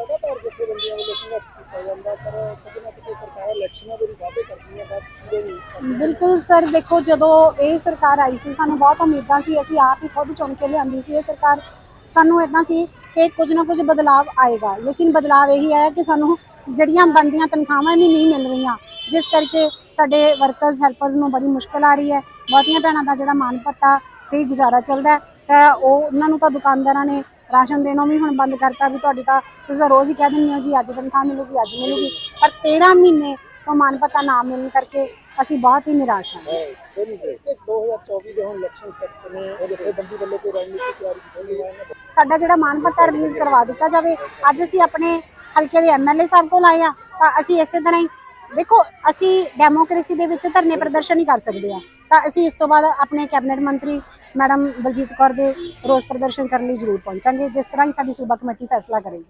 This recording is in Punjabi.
ਲਗਾਤਾਰ ਜਥੇਬੰਦੀਆਂ ਵੱਲੋਂ ਸੰਘਰਸ਼ ਕੀਤਾ ਜਾਂਦਾ, ਪਰ ਕਿਤੇ ਨਾ ਕਿਤੇ ਸਰਕਾਰਾਂ ਇਲੈਕਸ਼ਨਾਂ ਦੇ ਵੀ ਵਾਅਦੇ ਕਰਦੀਆਂ ਪਰ ਪੂਰੇ ਨਹੀਂ ਕਰਦੀਆਂ। ਬਿਲਕੁਲ ਸਰ, ਦੇਖੋ ਜਦੋਂ ਇਹ ਸਰਕਾਰ ਆਈ ਸੀ, ਸਾਨੂੰ ਬਹੁਤ ਉਮੀਦਾਂ ਸੀ, ਅਸੀਂ ਆਪ ਹੀ ਖੁਦ ਚੁਣ ਕੇ ਲਿਆਂਦੀ ਸੀ ਇਹ ਸਰਕਾਰ ਸਾਨੂੰ ਇਦਾਂ ਸੀ ਕਿ ਕੁਝ ਨਾ ਕੁਝ ਬਦਲਾਵ ਆਏਗਾ, ਲੇਕਿਨ ਬਦਲਾਵ ਇਹੀ ਆਇਆ ਕਿ ਸਾਨੂੰ ਜਿਹੜੀਆਂ ਬੰਦੀਆਂ ਤਨਖਾਹਾਂ ਵੀ ਨਹੀਂ ਮਿਲ ਰਹੀਆਂ, ਜਿਸ ਕਰਕੇ ਸਾਡੇ ਵਰਕਰਸ ਹੈਲਪਰਸ ਨੂੰ ਬੜੀ ਮੁਸ਼ਕਲ ਆ ਰਹੀ ਹੈ ਬਹੁਤੀਆਂ ਭੈਣਾਂ ਦਾ ਜਿਹੜਾ ਮਾਨ ਪੱਤਾ ਤੇ ਹੀ ਗੁਜ਼ਾਰਾ ਚੱਲਦਾ ਹੈ, ਤਾਂ ਉਹ, ਉਹਨਾਂ ਨੂੰ ਤਾਂ ਦੁਕਾਨਦਾਰਾਂ ਨੇ ਰਾਸ਼ਨ ਦੇਣੋਂ ਵੀ ਹੁਣ ਬੰਦ ਕਰਤਾ ਵੀ ਤੁਹਾਡੀ ਤਾਂ ਤੁਸੀਂ ਤਾਂ ਰੋਜ਼ ਹੀ ਕਹਿ ਦਿੰਦੇ ਹੋ ਜੀ ਅੱਜ ਤਨਖਾਹ ਮਿਲੂਗੀ ਅੱਜ ਮਿਲੂਗੀ। ਪਰ 13 ਮਹੀਨੇ ਤੋਂ ਮਾਨ ਪੱਤਾ ਨਾ ਮਿਲਣ ਕਰਕੇ ਅਸੀਂ ਬਹੁਤ ਹੀ ਨਿਰਾਸ਼ ਹਾਂ। ਹੈ ਕੋਈ ਨਹੀਂ ਕਿ 2024 ਦੇ ਹੁਣ ਇਲੈਕਸ਼ਨ ਸੈਕਟ ਨੇ ਉਹ ਜਥੇਬੰਦੀ ਵੱਲੋਂ ਕੋਈ ਰਣਨੀਤੀ ਤਿਆਰੀ ਕੀਤੀ ਹੈ। ਸਾਡਾ ਜਿਹੜਾ ਮਾਨ ਪੱਤਾ ਰਿਲੀਜ਼ ਕਰਵਾ ਦਿੱਤਾ ਜਾਵੇ ਅੱਜ ਅਸੀਂ ਆਪਣੇ ਹਲਕੇ ਦੇ ਐਮਐਲਏ ਸਾਹਿਬ ਕੋਲ ਆਏ ਆ ਤਾਂ ਅਸੀਂ ਇਸੇ ਤਰ੍ਹਾਂ ਹੀ ਦੇਖੋ, ਅਸੀਂ ਡੈਮੋਕ੍ਰੇਸੀ ਦੇ ਵਿੱਚ ਧਰਨੇ ਪ੍ਰਦਰਸ਼ਨ ਹੀ ਕਰ ਸਕਦੇ ਆ ਤਾਂ ਅਸੀਂ ਇਸ ਤੋਂ ਬਾਅਦ ਆਪਣੇ ਕੈਬਨਿਟ ਮੰਤਰੀ ਮੈਡਮ ਬਲਜੀਤ ਕੌਰ ਦੇ ਰੋਸ ਪ੍ਰਦਰਸ਼ਨ ਕਰਨ ਲਈ ਜ਼ਰੂਰ ਪਹੁੰਚਾਂਗੇ, ਜਿਸ ਤਰ੍ਹਾਂ ਹੀ ਸਾਡੀ ਸੂਬਾ ਕਮੇਟੀ ਫੈਸਲਾ ਕਰੇਗੀ।